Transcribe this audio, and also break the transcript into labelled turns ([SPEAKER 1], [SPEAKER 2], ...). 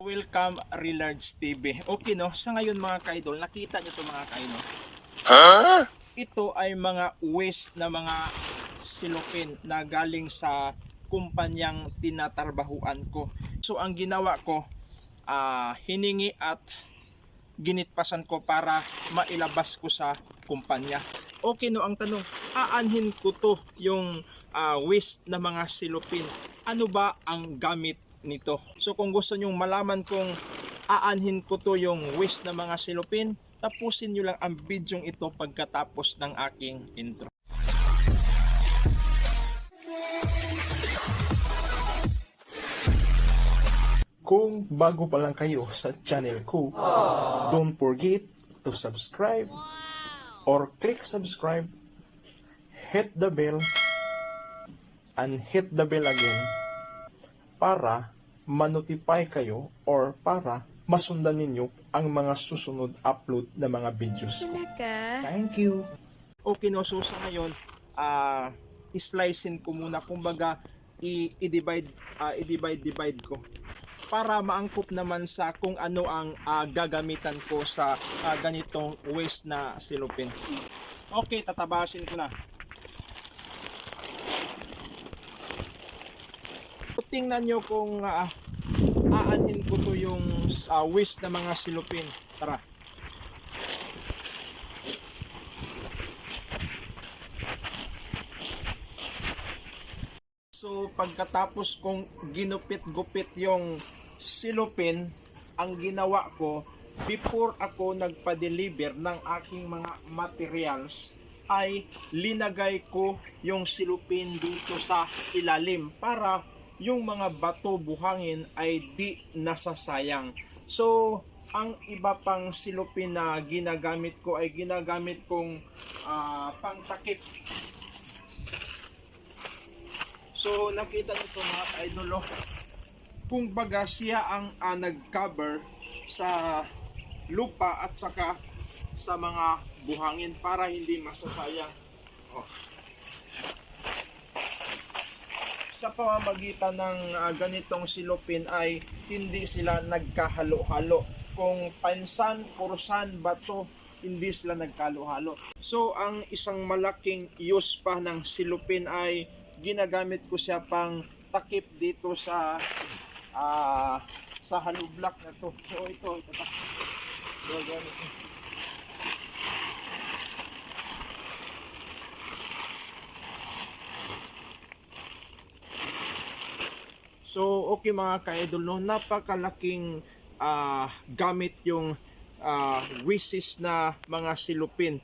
[SPEAKER 1] Welcome Relards TV. Okay no, sa ngayon mga kaidol, nakita nyo to mga kaidol. Ito ay mga waste na mga silupin na galing sa kumpanyang tinatarbahuan ko. So ang ginawa ko, ah, hiningi at ginitpasan ko para mailabas ko sa kumpanya. Okay no, ang tanong, aanhin ko to yung ah, waste na mga silupin. Ano ba ang gamit nito? So kung gusto nyong malaman kung aanhin ko to yung waste na mga silupin, tapusin nyo lang ang bidyong ito pagkatapos ng aking intro. Kung bago pa lang kayo sa channel ko, don't forget to subscribe or click subscribe, hit the bell, and hit the bell again para manotify kayo or para masundan ninyo ang mga susunod upload na mga videos ko.
[SPEAKER 2] Talaga?
[SPEAKER 1] Thank you. Okay no, so sa ngayon, ah islicein ko muna, kumbaga i-divide ah, i-divide divide ko para maangkop naman sa kung ano ang ah, gagamitan ko sa ah, ganitong waste na silupin. Okay, tatabasin ko na. Tingnan nyo kung ah, aanin ko to yung ah, waste na mga silupin. Tara. So pagkatapos kong ginupit-gupit yung silupin, ang ginawa ko before ako nagpa-deliver ng aking mga materials ay linagay ko yung silupin dito sa ilalim para yung mga bato buhangin ay di nasasayang. So, ang iba pang silupin na ginagamit ko ay ginagamit kong ah, pangtakip So nakita niyo to mga idol oh. Kung baga siya ang ah, nag-cover sa lupa at saka sa mga buhangin para hindi masasayang. Oh. Sa pamamagitan ng ah, ganitong silupin ay hindi sila nagkahalo-halo. Kung pansan, kursan, bato, hindi sila nagkahalo-halo. So ang isang malaking use pa ng silupin ay ginagamit ko siya pang takip dito sa ah sa hollow block na to. So ito, ito ta. Gagamit. So, okay mga ka-idol, no? napakalaking ah, gamit yung ah, wishes na mga silupin.